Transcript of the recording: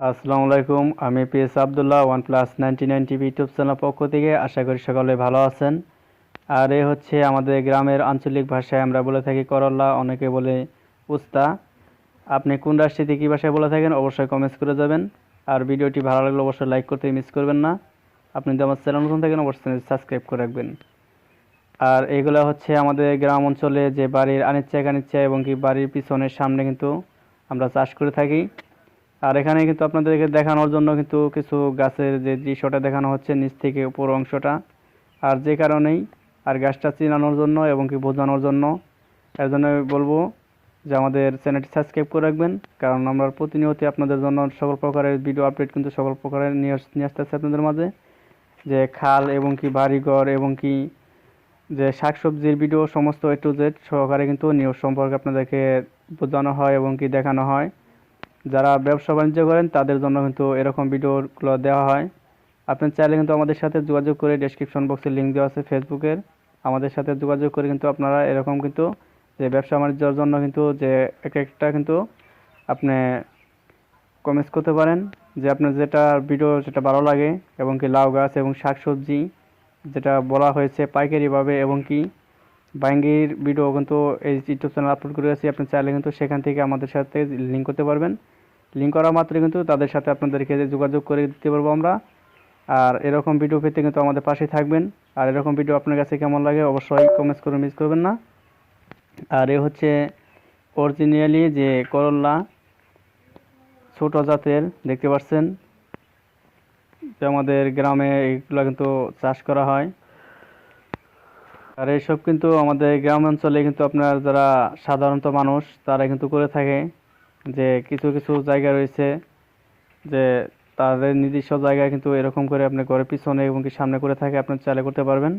আসসালামু আলাইকুম, আমি PS Abdullah one plus ninety nine TV পক্ষ থেকে আশা করি সকলে ভালো আছেন। আর এ হচ্ছে আমাদের গ্রামের আঞ্চলিক ভাষায় আমরা বলে থাকি করল্লা, অনেকে বলে উস্তা। আপনি কোন রাষ্ট্রীতে কী ভাষায় বলে থাকেন অবশ্যই কমেন্টস করে যাবেন। আর ভিডিওটি ভালো লাগলে অবশ্যই লাইক করতে মিস করবেন না। আপনি যদি আমার চ্যানেল নতুন থাকেন অবশ্যই সাবস্ক্রাইব করে রাখবেন। আর এগুলো হচ্ছে আমাদের গ্রাম অঞ্চলে যে বাড়ির আনিচ্ছা কানিচ্ছা এবং কি বাড়ির পিছনের সামনে কিন্তু আমরা চাষ করে থাকি। আর এখানে কিন্তু আপনাদেরকে দেখানোর জন্য কিন্তু কিছু গাছের যে দৃশ্যটা দেখানো হচ্ছে নিচ থেকে উপর অংশটা। আর যে কারণেই আর গাছটা চিনানোর জন্য এবং কি বোঝানোর জন্য, এর জন্য বলব যে আমাদের চ্যানেলটি সাবস্ক্রাইব করে রাখবেন, কারণ আমরা প্রতিনিয়ত আপনাদের জন্য সকল প্রকারের ভিডিও আপডেট কিন্তু সকল প্রকারের নিয়ে আসতেছে আপনাদের মাঝে। যে খাল এবং কি বাড়িঘর এবং কি যে শাকসবজির ভিডিও সমস্ত এ টু জেড সহকারে কিন্তু নিউজ সম্পর্কে আপনাদেরকে বোঝানো হয় এবং কি দেখানো হয়। যারা ব্যবসা বাণিজ্য করেন, তাদের জন্য কিন্তু এরকম ভিডিওগুলো দেওয়া হয়। আপনি চাইলে কিন্তু আমাদের সাথে যোগাযোগ করে ডেসক্রিপশন বক্সে লিঙ্ক দেওয়া আছে ফেসবুকের আমাদের সাথে যোগাযোগ করে কিন্তু আপনারা এরকম কিন্তু যে ব্যবসা বাণিজ্যের জন্য কিন্তু যে এক একটা কিন্তু আপনি কমেন্টস করতে পারেন যে আপনার যেটা ভিডিও যেটা ভালো লাগে এবং কি লাউ গাছ এবং শাকসবজি যেটা বলা হয়েছে পাইকারিভাবে এবং কি বাইঙ্গির ভিডিও কিন্তু এই ইউটিউব চ্যানেল আপলোড করে আছি আপনি চাইলে কিন্তু সেখান থেকে আমাদের সাথে লিঙ্ক করতে পারবেন। লিঙ্ক করা মাত্রই কিন্তু তাদের সাথে আপনাদেরকে যোগাযোগ করে দিতে পারব আমরা। আর এরকম ভিডিও পেতে কিন্তু আমাদের পাশে থাকবেন। আর এরকম ভিডিও আপনার কাছে কেমন লাগে অবশ্যই কমেন্টস করে মিস করবেন না। আর এ হচ্ছে অরিজিনালি যে করল্লা ছোট জাতের, দেখতে পাচ্ছেন? যে আমাদের গ্রামে এগুলো কিন্তু চাষ করা হয়। আর এইসব কিন্তু আমাদের গ্রাম অঞ্চলে কিন্তু আপনার যারা সাধারণত মানুষ, তারা কিন্তু করে থাকে যে কিছু কিছু জায়গা রয়েছে যে তাদের নিজস্ব জায়গায় কিন্তু এরকম করে আপনি ঘরের পিছনে এবং কি সামনে করে থাকে, আপনি চাইলে করতে পারবেন।